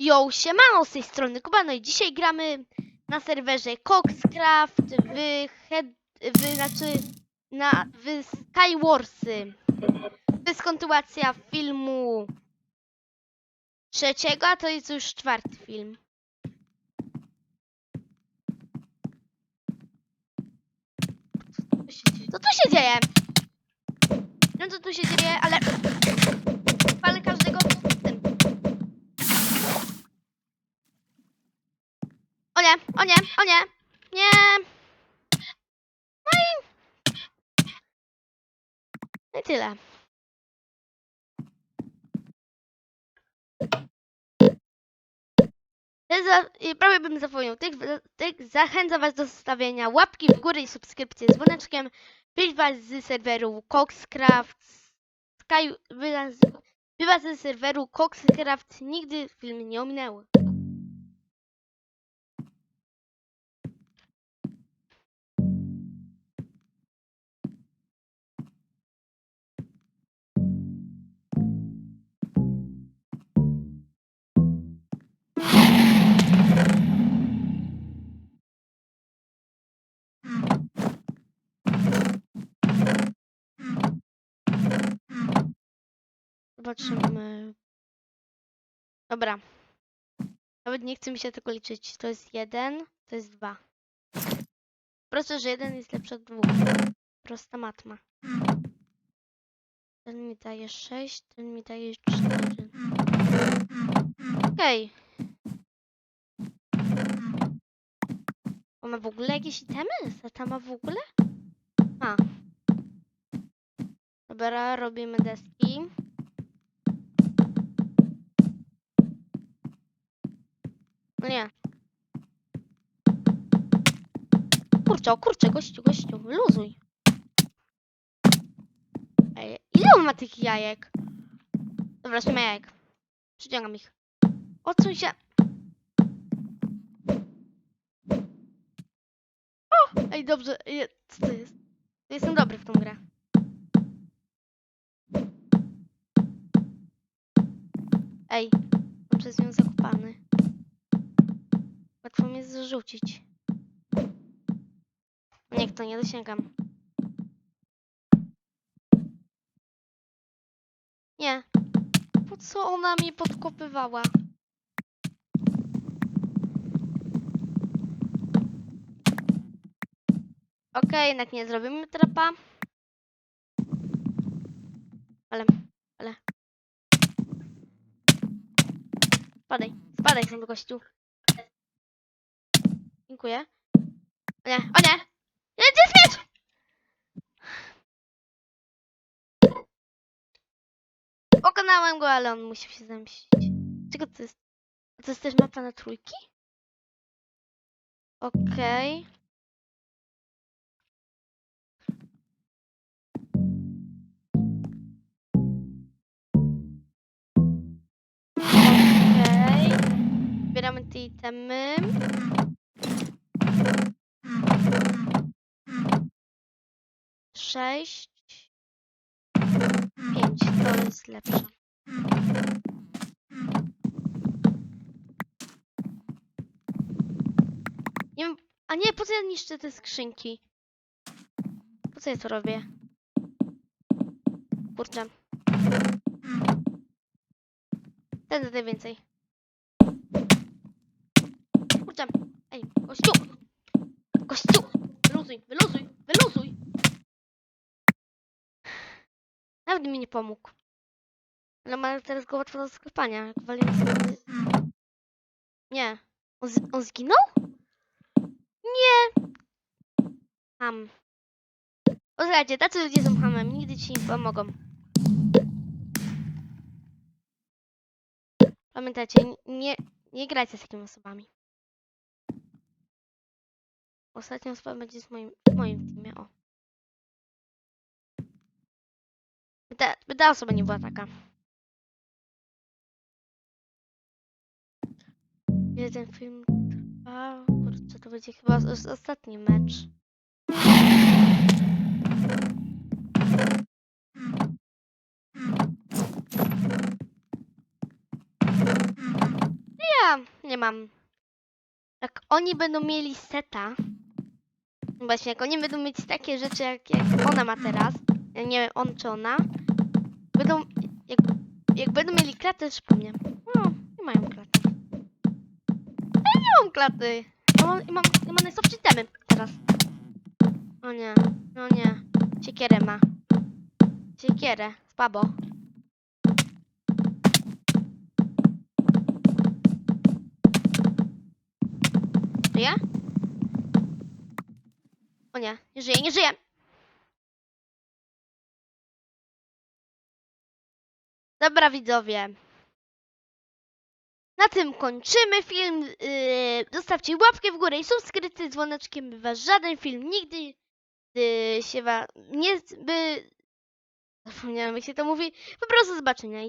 Yo, siemano z tej strony Kuba, no i dzisiaj gramy na serwerze Coxcraft w, head, w znaczy na w Skywarsy. To jest kontynuacja filmu trzeciego, a to jest już czwarty film. Co tu się dzieje? No co tu się dzieje, ale nie, nie. No i... No i tyle. I prawie bym zapomniał. Tych, tych zachęcam Was do zostawienia łapki w górę i subskrypcji z dzwoneczkiem. Wyjdź Was z serweru Coxcraft. Sky, Was z serweru Coxcraft nigdy filmy nie ominęły. Zobaczymy. Dobra. Nawet nie chce mi się tego liczyć. To jest jeden, to jest dwa. Proste, że jeden jest lepszy od dwóch. Prosta matma. Ten mi daje sześć, ten mi daje cztery. Okej. On ma w ogóle jakieś itemy? Zata ma w ogóle? Ma. Dobra, robimy deski. No nie. Kurczę, o kurczę, gościu, gościu, luzuj. Ej, ile on ma tych jajek? Dobra, ma jajek. Przyciągam ich. Odsuń się. O! Ej, dobrze. Co to jest? Jestem dobry w tą grę. Ej, mam przez nią zakopany. Łatwo mnie zrzucić. Niech to nie dosięgam. Nie. Po co ona mnie podkopywała? Okej, jednak nie zrobimy trapa. Ale, ale. Spadaj, spadaj stąd gościu. Dziękuję. O nie, o nie! Nie, gdzie jest? Pokonałem go, ale on musi się zemścić. Czego to jest? To jest też mapa na trójki? Okej. Okej. Zbieramy te itemy. Sześć. Pięć. To jest lepsze. Nie. A nie, po co ja niszczę te skrzynki? Po co ja to robię? Kurczę. Ten zadaje więcej. Kurczę. Ej! Gościu! Wyluzuj, wyluzuj, wyluzuj! Mi nie pomógł. Ale ma teraz go łatwo do sklepania. Jak. Nie. On, z, on zginął? Nie! Ham. Posłuchajcie, tacy ludzie są hamem. Nigdy ci nie pomogą. Pamiętajcie, nie, nie grajcie z takimi osobami. Ostatnia osoba będzie w moim, w moim teamie. O. By Ta, osoba nie była taka. Ile ten film trwa? Kurczę, to będzie chyba os- ostatni mecz. ja nie mam. Jak oni będą mieli seta, właśnie jak oni będą mieć takie rzeczy, jak, jak ona ma teraz, ja nie wiem, on czy ona, będą, jak, jak będą mieli klatę, mnie. No, nie mają klaty. Ja nie mam klaty. Ja mam, ja mam, ja mam najsłabsze temy teraz. O nie, no nie. Siekierę ma. Siekierę, słabo. Żyje? O nie, nie żyje, nie żyje! Dobra widzowie. Na tym kończymy film. Yy, zostawcie łapkę w górę i subskrypcję z dzwoneczkiem, by was żaden film nigdy yy, się wa nie by zapomniałem jak się to mówi. Po prostu zobaczenia.